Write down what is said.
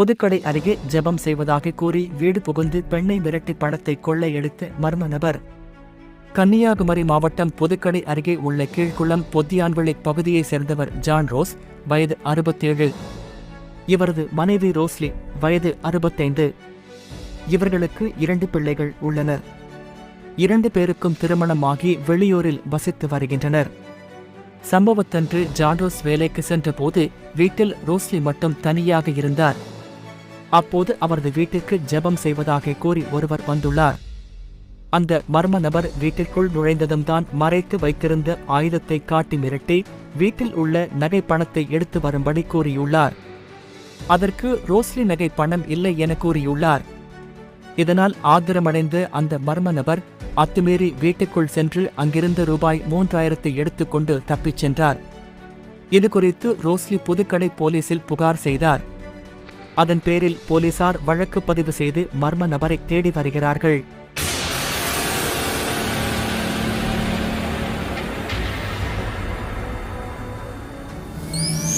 புதுக்கடை அருகே ஜெபம் செய்வதாக கூறி வீடு புகுந்து பெண்ணை மிரட்டி பணத்தை கொள்ளையடித்த மர்ம நபர். கன்னியாகுமரி மாவட்டம் புதுக்கடை அருகே உள்ள கீழ்குளம் பொத்தியான்விளை பகுதியைச் சேர்ந்தவர் ஜான் ரோஸ் வயது அறுபத்தேழு. இவரது மனைவி ரோஸ்லி வயது அறுபத்தைந்து. இவர்களுக்கு இரண்டு பிள்ளைகள் உள்ளனர். இரண்டு பேருக்கும் திருமணமாகி வெளியூரில் வசித்து வருகின்றனர். சம்பவத்தன்று ஜான்ரோஸ் வேலைக்கு சென்றபோது வீட்டில் ரோஸ்லி மட்டும் தனியாக இருந்தார். அப்போது அவரது வீட்டிற்கு ஜெபம் செய்வதாக கூறி ஒருவர் வந்துள்ளார். அந்த மர்ம நபர் வீட்டிற்குள் நுழைந்ததும் தான் மறைத்து வைத்திருந்த ஆயுதத்தை காட்டி மிரட்டி வீட்டில் உள்ள நகை பணத்தை எடுத்து வரும்படி கூறியுள்ளார். அதற்கு ரோஸ்லி நகை பணம் இல்லை என கூறியுள்ளார். இதனால் ஆத்திரமடைந்த அந்த மர்ம நபர் அத்துமீறி வீட்டுக்குள் சென்று அங்கிருந்த ரூபாய் மூன்றாயிரத்தை எடுத்துக்கொண்டு தப்பிச் சென்றார். இது குறித்து ரோஸ்லி புதுக்கடை போலீசில் புகார் செய்தார். அதன் பேரில் போலீசார் வழக்கு பதிவு செய்து மர்ம நபரை தேடி வருகிறார்கள். you